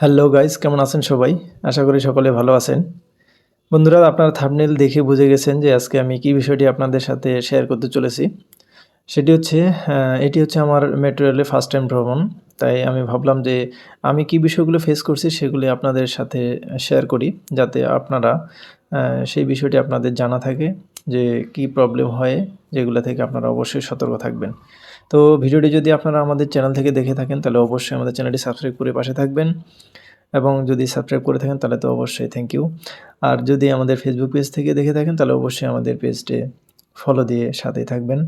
Hello guys কেমন আছেন সবাই? আশা করি সকলে ভালো আছেন। বন্ধুরা, আপনারা থামনেল দেখে বুঝে গেছেন যে আজকে আমি কি বিষয়টি আপনাদের সাথে শেয়ার করতে চলেছি। সেটি হচ্ছে এটি হচ্ছে আমার মেট্রো রেলে ফার্স্ট টাইম ভ্রমণ। তাই আমি ভাবলাম যে আমি কি বিষয়গুলো ফেস করছি সেগুলি আপনাদের সাথে শেয়ার করি, যাতে আপনারা সেই বিষয়টি আপনাদের জানা থাকে যে কি প্রবলেম হয়, যেগুলো থেকে আপনারা অবশ্যই সতর্ক থাকবেন। তো ভিডিওটি যদি আপনারা আমাদের চ্যানেল থেকে দেখে থাকেন, তাহলে অবশ্যই আমাদের চ্যানেলটি সাবস্ক্রাইব করে পাশে থাকবেন। এবং যদি সাবস্ক্রাইব করে থাকেন, তাহলে তো অবশ্যই থ্যাংক ইউ আর যদি আমাদের ফেসবুক পেজ থেকে দেখে থাকেন, তাহলে অবশ্যই আমাদের পেজটি ফলো দিয়ে সাথেই থাকবেন।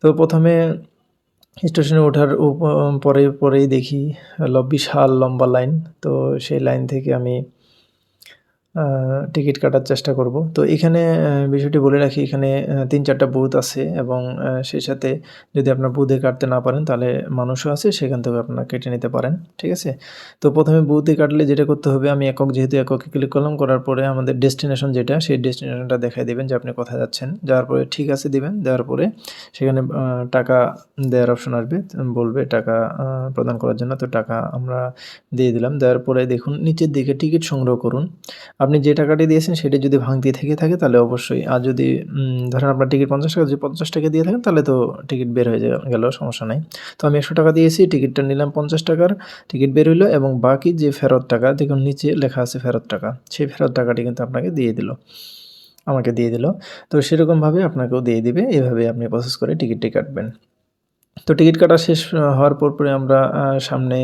তো প্রথমে স্টেশনে ওঠার পরে, পরেই দেখি বিশাল লম্বা লাইন তো সেই লাইন থেকে আমি টিকিট কাটার চেষ্টা করব। তো এখানে বিষয়টি বলে রাখি, এখানে তিন চারটা বুথ আছে এবং সেই সাথে যদি আপনার বুথে কাটতে না পারেন, তাহলে মানুষও আছে, সেখান থেকে আপনারা কেটে নিতে পারেন, ঠিক আছে? তো প্রথমে বুথে কাটলে যেটা করতে হবে, আমি একক, যেহেতু এককে ক্লিক করলাম, করার পরে আমাদের ডেস্টিনেশন যেটা, সেই ডেস্টিনেশনটা দেখাই দেবেন যে আপনি কোথায় যাচ্ছেন। যাওয়ার পরে ঠিক আছে দিবেন, দেওয়ার পরে সেখানে টাকা দেওয়ার অপশন আসবে, বলবে টাকা প্রদান করার জন্য। তো টাকা আমরা দিয়ে দিলাম, দেওয়ার পরে দেখুন, নিচের দিকে টিকিট সংগ্রহ করুন। আপনি যে টাকাটি দিয়েছেন সেটি যদি ভাঙতি থেকে থাকে, তাহলে অবশ্যই। আর যদি ধরেন আপনার টিকিট পঞ্চাশ টাকা, যদি পঞ্চাশ টাকা দিয়ে থাকেন, তাহলে তো টিকিট বের হয়ে গেল, সমস্যা নাই। তো আমি একশো টাকা দিয়েছি টিকিটটা নিলাম পঞ্চাশ টাকার টিকিট বের হইল এবং বাকি যে ফেরত টাকা, দেখুন নিচে লেখা আছে ফেরত টাকা, সেই ফেরত টাকাটি কিন্তু আপনাকে দিয়ে দিল। আমাকে দিয়ে দিল। তো সেরকমভাবে আপনাকেও দিয়ে দিবে, এভাবে আপনি প্রসেস করে টিকিটটি কাটবেন। তো টিকিট কাটা শেষ হওয়ার পর পরে আমরা সামনে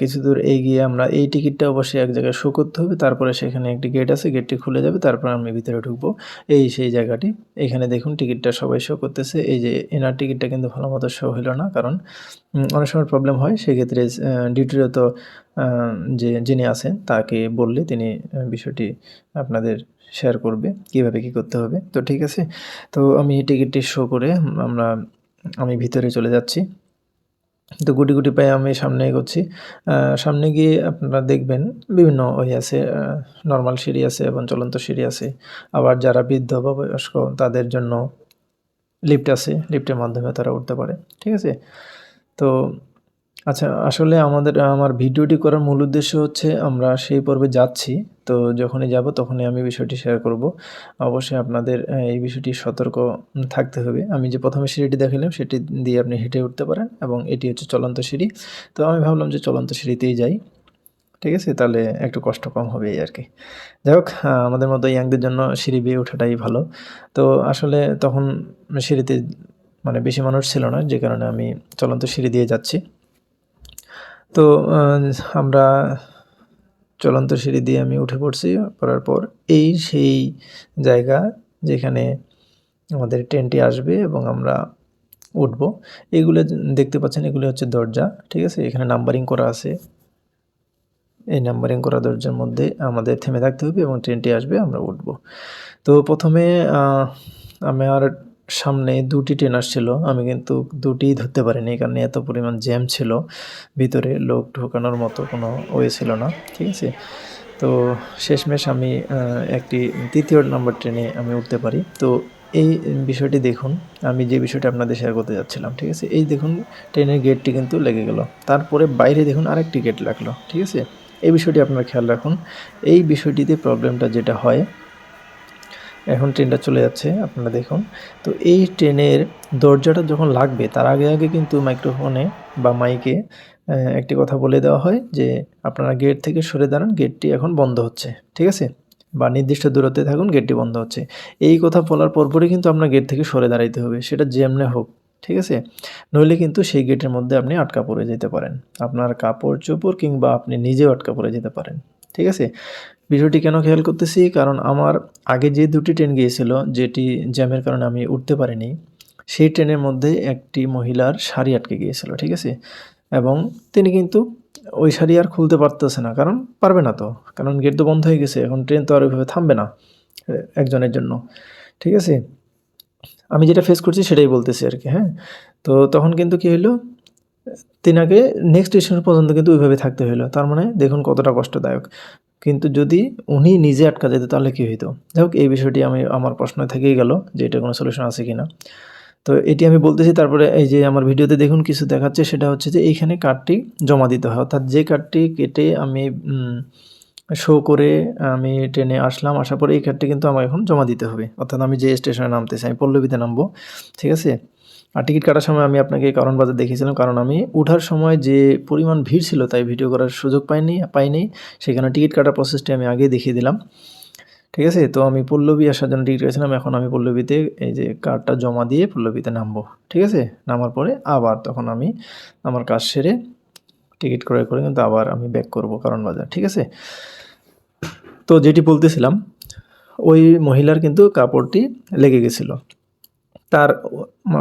কিছু দূর এগিয়ে আমরা এই টিকিটটা অবশ্যই এক জায়গায় শো করতে হবে। তারপরে সেখানে একটি গেট আছে গেটটি খুলে যাবে, তারপর আমি ভিতরে ঢুকবো। এই সেই জায়গাটি। এখানে দেখুন টিকিটটা সবাই শো করতেছে। এই যে এনার টিকিটটা কিন্তু ভালো মতো শো হলো না, কারণ অনেক সময় প্রবলেম হয়। সেক্ষেত্রে ডিউটিরত যে, যিনি আছেন, তাকে বললে তিনি বিষয়টি আপনাদের শেয়ার করবে, কীভাবে কি করতে হবে। তো ঠিক আছে। তো আমি এই টিকিটটি শো করে আমরা, আমি ভিতরে চলে যাচ্ছি। তো গুটি গুটি পায়ে আমি সামনে এগোচ্ছি। সামনে গিয়ে আপনারা দেখবেন বিভিন্ন ওই আছে নর্মাল সিঁড়ি আছে এবং চলন্ত সিঁড়ি আছে। আবার যারা বৃদ্ধ বা বয়স্ক, তাদের জন্য লিফট আছে। লিফটের মাধ্যমে তারা উঠতে পারে। ঠিক আছে? তো আচ্ছা আসলে আমাদের, আমার ভিডিওটি করার মূল উদ্দেশ্য হচ্ছে আমরা সেই পর্বে যাচ্ছি। তো যখনই যাব তখনই আমি বিষয়টি শেয়ার করব। অবশ্যই আপনাদের এই বিষয়টি সতর্ক থাকতে হবে। আমি যে প্রথমে সিঁড়িটি দেখালাম সেটি দিয়ে আপনি হেঁটে উঠতে পারেন এবং এটি হচ্ছে চলন্ত সিঁড়ি। তো আমি ভাবলাম যে চলন্ত সিঁড়িতেই যাই। ঠিক আছে? তাহলে একটু কষ্ট কম হবে আর কি যাই হোক আমাদের মতো ইয়াংদের জন্য সিঁড়ি বেয়ে ওঠাটাই ভালো। তো আসলে তখন সিঁড়িতে মানে বেশি মানুষ ছিল না, যে কারণে আমি চলন্ত সিঁড়ি দিয়ে যাচ্ছি। তো আমরা চলন্ত সিঁড়ি দিয়ে আমি উঠে পড়ছি, পড়ার পর এই সেই জায়গা যেখানে আমাদের ট্রেনটি আসবে এবং আমরা উঠব। এগুলো দেখতে পাচ্ছেন, এগুলো হচ্ছে দরজা, ঠিক আছে? এখানে নাম্বারিং করা আছে। এই নাম্বারিং করা দরজার মধ্যে আমাদের থেমে থাকতে হবে এবং ট্রেনটি আসবে, আমরা উঠব। তো প্রথমে আমার সামনে দুটি ট্রেন আসছিল। আমি কিন্তু দুটিই ধরতে পারিনি, কারণ এত পরিমাণ জ্যাম ছিল। ভিতরে লোক ঢোকানোর মতো কোনো ওয়ে ছিল না, ঠিক আছে? তো শেষমেশ আমি একটি তৃতীয় নম্বর ট্রেনে আমি উঠতে পারি। তো এই বিষয়টি দেখুন, আমি যে বিষয়টি আপনাদের শেয়ার করতে যাচ্ছিলাম, ঠিক আছে? এই দেখুন ট্রেনের গেটটি কিন্তু লেগে গেল। তারপরে বাইরে দেখুন আরেকটি গেট লাগল, ঠিক আছে? এই বিষয়টি আপনারা খেয়াল রাখুন। এই বিষয়টিতে প্রবলেমটা যেটা হয় এখন ট্রেনটা চলে যাচ্ছে, আপনারা দেখুন। তো এই ট্রেনের দরজাটা যখন লাগবে, তার আগে আগে কিন্তু মাইক্রোফোনে বা মাইকে একটি কথা বলে দেওয়া হয় যে আপনারা গেট থেকে সরে দাঁড়ান, গেটটি এখন বন্ধ হচ্ছে, ঠিক আছে? বা নির্দিষ্ট দূরত্বে থাকুন, গেটটি বন্ধ হচ্ছে। এই কথা বলার পরপরই কিন্তু আপনার গেট থেকে সরে দাঁড়াইতে হবে, সেটা যেমনে হোক, ঠিক আছে? নইলে কিন্তু সেই গেটের মধ্যে আপনি আটকা পড়ে যেতে পারেন। আপনার কাপড় চোপড় কিংবা আপনি নিজেও আটকা পড়ে যেতে পারেন, ঠিক আছে? বিষয়টি কেন খেয়াল করতেছি? কারণ আমার আগে যে দুটি ট্রেন গিয়েছিল, যেটি জ্যামের কারণে আমি উঠতে পারিনি, সেই ট্রেনের মধ্যে একটি মহিলার শাড়ি আটকে গিয়েছিল, ঠিক আছে? এবং তিনি কিন্তু ওই শাড়ি আর খুলতে পারতেছে না, কারণ পারবে না তো। কারণ গেট তো বন্ধ হয়ে গেছে, এখন ট্রেন তো আর ওইভাবে থামবে না একজনের জন্য, ঠিক আছে? আমি যেটা ফেস করছি সেটাই বলতেছি আর কি হ্যাঁ? তো তখন কিন্তু কী হলো তিনাকে নেক্সট স্টেশন পর্যন্ত কিন্তু ওইভাবে থাকতে হলো তার মানে দেখুন কতটা কষ্টদায়ক। কিন্তু যদি উনি নিজে আটকা যেত, তাহলে কী হইতো? যাই হোক, এই বিষয়টি আমি, আমার প্রশ্ন থেকেই গেল যে এটা কোনো সলিউশন আছে কি না তো এটি আমি বলতেছি, তারপরে এই যে আমার ভিডিওতে দেখুন কিছু দেখাচ্ছে, সেটা হচ্ছে যে এইখানে কার্ডটি জমা দিতে হয়। অর্থাৎ যে কার্ডটি কেটে আমি শো করে আমি ট্রেনে আসলাম, আসার পরে এই কার্ডটি কিন্তু আমার এখন জমা দিতে হবে। অর্থাৎ আমি যে স্টেশনে নামতেছি, আমি পল্লবীতে নামবো, ঠিক আছে? আর টিকিট কাটার সময় আমি আপনাকে কারণ বাজার দেখিয়েছিলাম, কারণ আমি উঠার সময় যে পরিমাণ ভিড় ছিল তাই ভিডিও করার সুযোগ পাইনি পাইনি। সেখানে টিকিট কাটার প্রসেসটি আমি আগেই দেখিয়ে দিলাম। ঠিক আছে? তো আমি পল্লবী আসার জন্য টিকিট করেছিলাম এখন আমি পল্লবীতে এই যে কার্ডটা জমা দিয়ে পল্লবীতে নামবো। ঠিক আছে? নামার পরে আবার তখন আমি আমার কাজ সেরে টিকিট ক্রয় করে কিন্তু আবার আমি ব্যাক করব কারণ বাজার। ঠিক আছে? তো যেটি বলতেছিলাম, ওই মহিলার কিন্তু কাপড়টি লেগে গেছিল। তার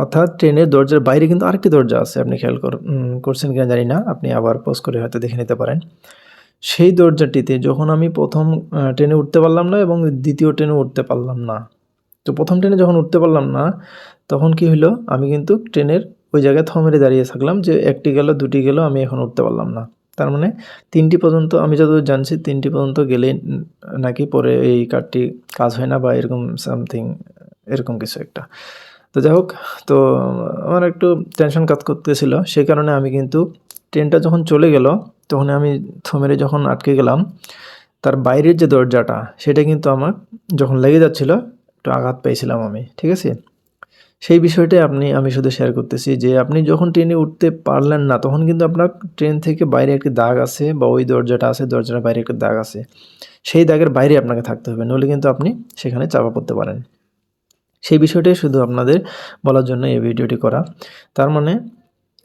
অর্থাৎ ট্রেনের দরজার বাইরে কিন্তু আরেকটি দরজা আছে, আপনি খেয়াল কর করছেন কিনা জানি না, আপনি আবার পোজ করে হয়তো দেখে নিতে পারেন। সেই দরজাটিতে যখন আমি প্রথম ট্রেনে উঠতে পারলাম না এবং দ্বিতীয় ট্রেনে উঠতে পারলাম না, তো প্রথম ট্রেনে যখন উঠতে পারলাম না, তখন কি হলো আমি কিন্তু ট্রেনের ওই জায়গায় থ মেরে দাঁড়িয়ে থাকলাম যে একটি গেল, দুটি গেল, আমি এখন উঠতে পারলাম না। তার মানে তিনটি পর্যন্ত, আমি যত জানছি, তিনটি পর্যন্ত গেলে নাকি পরে এই কার্ডটি কাজ হয় না বা এরকম সামথিং এরকম কিছু একটা। তো যাই হোক, তো আমার একটু টেনশন কাজ করতেছিল। সেই কারণে আমি কিন্তু ট্রেনটা যখন চলে গেল, তখন আমি থমেরে যখন আটকে গেলাম, তার বাইরের যে দরজাটা, সেটা কিন্তু আমার যখন লেগে যাচ্ছিল, একটু আঘাত পেয়েছিলাম আমি, ঠিক আছে? সেই বিষয়টাই আপনি, আমি শুধু শেয়ার করতেছি যে, আপনি যখন ট্রেনে উঠতে পারলেন না, তখন কিন্তু আপনার ট্রেন থেকে বাইরে একটি দাগ আছে বা ওই দরজাটা আছে, দরজার বাইরে একটি দাগ আছে। সেই দাগের বাইরে আপনাকে থাকতে হবে, নইলে কিন্তু আপনি সেখানে চাপা পড়তে পারেন। সেই বিষয়টাই শুধু আপনাদের বলার জন্য এই ভিডিওটি করা। তার মানে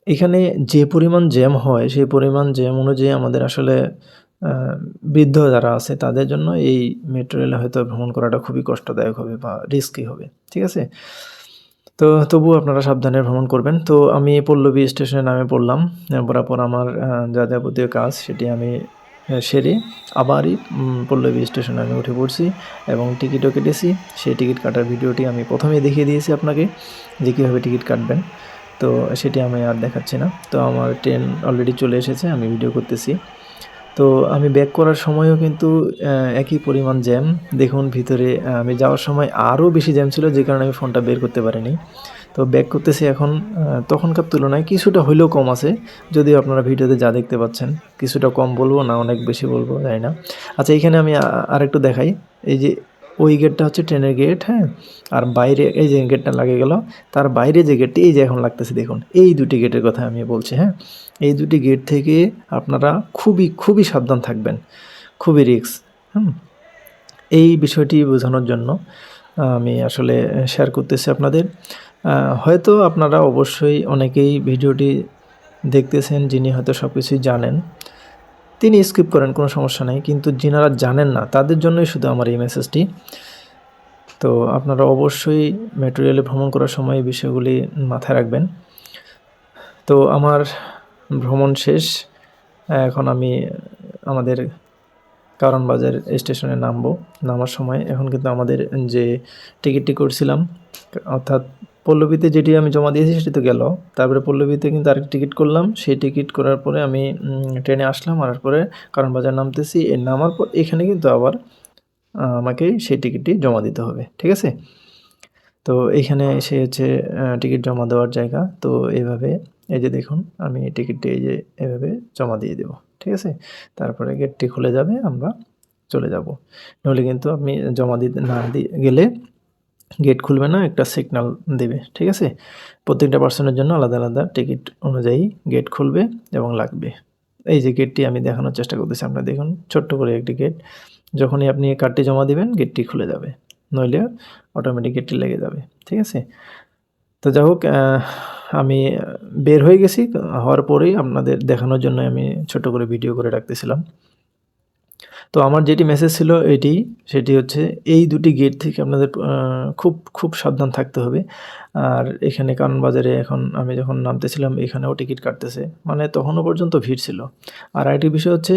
এখানে যে পরিমাণ জ্যাম হয়, সেই পরিমাণ জ্যাম অনুযায়ী আমাদের আসলে বৃদ্ধ যারা আছে তাদের জন্য এই মেট্রো রেলে হয়তো ভ্রমণ করাটা খুবই কষ্টদায়ক হবে বা রিস্কি হবে, ঠিক আছে? তো তবুও আপনারা সাবধানে ভ্রমণ করবেন। তো আমি পল্লবী স্টেশনে নামে পড়লাম। পরাপর আমার যা যাবতীয় কাজ সেটি আমি সেরে আবারই পল্লবী স্টেশনে আমি উঠে পড়ছি এবং টিকিটও কেটেছি। সেই টিকিট কাটার ভিডিওটি আমি প্রথমেই দেখিয়ে দিয়েছি আপনাকে যে কীভাবে টিকিট কাটবেন। তো সেটি আমি আর দেখাচ্ছি না। তো আমার ট্রেন অলরেডি চলে এসেছে, আমি ভিডিও করতেছি। তো আমি ব্যাক করার সময়ও কিন্তু একই পরিমাণ জ্যাম দেখুন, ভিতরে আমি যাওয়ার সময় আরও বেশি জ্যাম ছিল, যে কারণে আমি ফোনটা বের করতে পারিনি। তো ব্যাক করতেছি এখন তখনকার তুলনায় কিছুটা হইলেও কম আছে, যদিও আপনারা ভিডিওতে যা দেখতে পাচ্ছেন, কিছুটা কম বলব না অনেক বেশি বলব, জানি না। আচ্ছা এইখানে আমি আরেকটু দেখাই, এই যে ওই গেটটা হচ্ছে ট্রেনের গেট হ্যাঁ? আর বাইরে, এই যে গেটটা লাগে গেল, তার বাইরে যে গেটটি এই যে এখন লাগতেছে, দেখুন, এই দুটি গেটের কথা আমি বলছি হ্যাঁ? এই দুটি গেট থেকে আপনারা খুবই খুবই সাবধান থাকবেন, খুবই রিক্স হুম? এই বিষয়টি বোঝানোর জন্য আমি আসলে শেয়ার করতেছি আপনাদের। হয়তো আপনারা অবশ্যই অনেকেই ভিডিওটি দেখতেছেন যিনি হয়তো সব কিছুই জানেন। তিনি স্কিপ করেন, কোনো সমস্যা নেই। কিন্তু যিনারা জানেন না, তাদের জন্যই শুধু আমার এই মেসেজটি তো আপনারা অবশ্যই মেটেরিয়ালে ভ্রমণ করার সময় এই বিষয়গুলি মাথায় রাখবেন। তো আমার ভ্রমণ শেষ। এখন আমি আমাদের কারণ বাজার স্টেশনে নামবো। নামার সময়, এখন কিন্তু আমাদের যে টিকিটটি করছিলাম, অর্থাৎ পল্লবীতে যেটি আমি জমা দিয়েছি সেটি তো গেল। তারপরে পল্লবীতে কিন্তু আরেক টিকিট করলাম। সেই টিকিট করার পরে আমি ট্রেনে আসলাম। আসার পরে কারণ বাজার নামতেছি। এই নামার পর এখানে কিন্তু আবার আমাকে সেই টিকিটটি জমা দিতে হবে। ঠিক আছে? তো এইখানে এসে হচ্ছে টিকিট জমা দেওয়ার জায়গা। তো এইভাবে এই যে দেখুন, আমি টিকিটটি এই যে এভাবে জমা দিয়ে দেবো। ঠিক আছে? তারপরে গেটটি খুলে যাবে, আমরা চলে যাব। নইলে কিন্তু আপনি জমা দিতে না দিয়ে গেলে গেট খুলবে না, একটা সিগনাল দেবে, ঠিক আছে? প্রত্যেকটা পার্সনের জন্য আলাদা আলাদা টিকিট অনুযায়ী গেট খুলবে এবং লাগবে। এই যে গেটটি আমি দেখানোর চেষ্টা করতেছি, আপনার দেখুন, ছোট্ট করে একটি গেট যখনই আপনি কার্ডটি জমা দিবেন গেটটি খুলে যাবে, নইলে অটোমেটিক গেটটি লেগে যাবে, ঠিক আছে? তো যাই হোক আমি বের হয়ে গেছি, হওয়ার পরেই আপনাদের দেখানোর জন্য আমি ছোট করে ভিডিও করে রাখতেছিলাম। তো আমার যেটি মেসেজ ছিল এটি, সেটি হচ্ছে এই দুটি গেট থেকে আপনাদের খুব খুব সাবধান থাকতে হবে। আর এখানে কারণ বাজারে এখন আমি যখন নামতেছিলাম, এখানেও টিকিট কাটতেছে। মানে তখনও পর্যন্ত ভিড় ছিল। আর আরেকটি বিষয় হচ্ছে,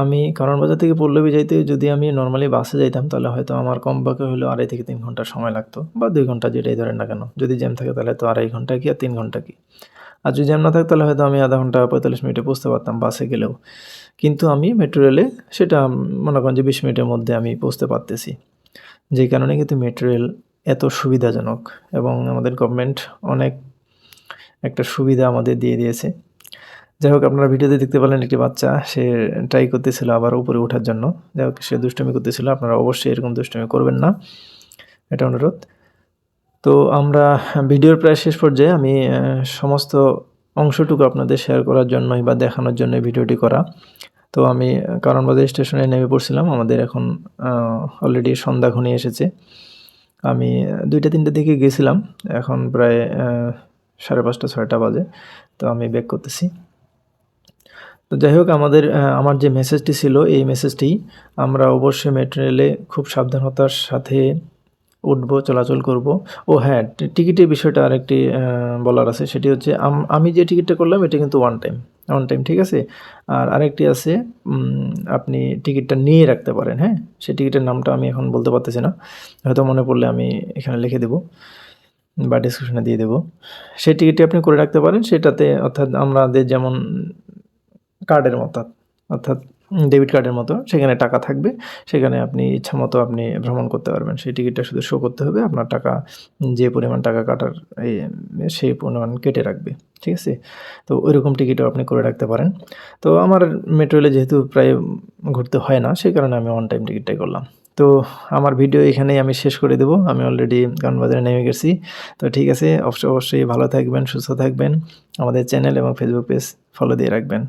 আমি কারণ বাজার থেকে পল্লবী যাইতে যদি আমি নর্মালি বাসে যাইতাম, তাহলে হয়তো আমার কম বাকি হলেও আড়াই থেকে তিন ঘণ্টা সময় লাগতো, বা দুই ঘণ্টা যেটাই ধরেন না কেন। যদি জ্যাম থাকে, তাহলে তো আড়াই ঘণ্টা কি আর তিন ঘণ্টা কি? আর যদি জ্যাম না থাকে, তাহলে হয়তো আমি আধা ঘণ্টা, পঁয়তাল্লিশ মিনিটে পৌঁছতে পারতাম বাসে গেলেও। কিন্তু আমি মেট্রো রেলে সেটা মনে করেন যে বিশ মিনিটের মধ্যে আমি পৌঁছতে পারতেছি। যে কারণে কিন্তু মেট্রো রেল এত সুবিধাজনক এবং আমাদের গভর্নমেন্ট অনেক একটা সুবিধা আমাদের দিয়ে দিয়েছে। যাই হোক, আপনারা ভিডিওতে দেখতে পেলেন একটি বাচ্চা, সে ট্রাই করতেছিল আবার উপরে ওঠার জন্য। যাই হোক, সে দুষ্টমি করতেছিল, আপনারা অবশ্যই এরকম দুষ্টমি করবেন না। এটা অনুরোধ। তো আমরা ভিডিওর প্রায় শেষ পর্যায়ে আমি সমস্ত অংশটুকু আপনাদের শেয়ার করার জন্যই বা দেখানোর জন্য ভিডিওটি করা। তো আমি কারণবাজার স্টেশনে নেমে পড়ছিলাম। আমাদের এখন অলরেডি সন্ধ্যা ঘনিয়ে এসেছে। আমি দুইটা তিনটে দিকে গেছিলাম। এখন প্রায় সাড়ে পাঁচটা, ছয়টা বাজে। তো আমি ব্যাক করতেছি। তো যাই হোক, আমাদের আমার যে মেসেজটি ছিল, এই মেসেজটি আমরা অবশ্যই মেট্রো রেলে খুব সাবধানতার সাথে উঠবো, চলাচল করব। ও হ্যাঁ টিকিটের বিষয়টা আরেকটি বলার আছে। সেটি হচ্ছে আম- যে টিকিটটা করলাম, এটা কিন্তু ওয়ান টাইম ওয়ান টাইম ঠিক আছে? আর আরেকটি আছে আপনি টিকিটটা নিয়ে রাখতে পারেন হ্যাঁ? সেই টিকিটের নামটা আমি এখন বলতে পারতেছি না। হয়তো মনে পড়লে আমি এখানে লিখে দেবো বা ডিসক্রিপশনে দিয়ে দেবো। সেই টিকিটটি আপনি করে রাখতে পারেন, সেটাতে অর্থাৎ আমাদের যেমন কার্ডের মতো, অর্থাৎ ডেবিট কার্ডের মতো। সেখানে টাকা থাকবে। সেখানে আপনি ইচ্ছা মতো আপনি ভ্রমণ করতে পারবেন। সেই টিকিটটা শুধু শো করতে হবে। আপনার টাকা, যে পরিমাণ টাকা কাটার সেই পরিমাণ কেটে রাখবে। ঠিক আছে? তো ওই রকম টিকিটও আপনি করে রাখতে পারেন। তো আমার মেট্রো রেলে যেহেতু প্রায় ঘুরতে হয় না, সেই কারণে আমি অন টাইম টিকিটটাই করলাম। তো আমার ভিডিও এখানেই আমি শেষ করে দেবো। আমি অলরেডি কারণবাজারে নেমে গেছি। তো ঠিক আছে? অবশ্যই অবশ্যই ভালো থাকবেন, সুস্থ থাকবেন। আমাদের চ্যানেল এবং ফেসবুক পেজ ফলো দিয়ে রাখবেন।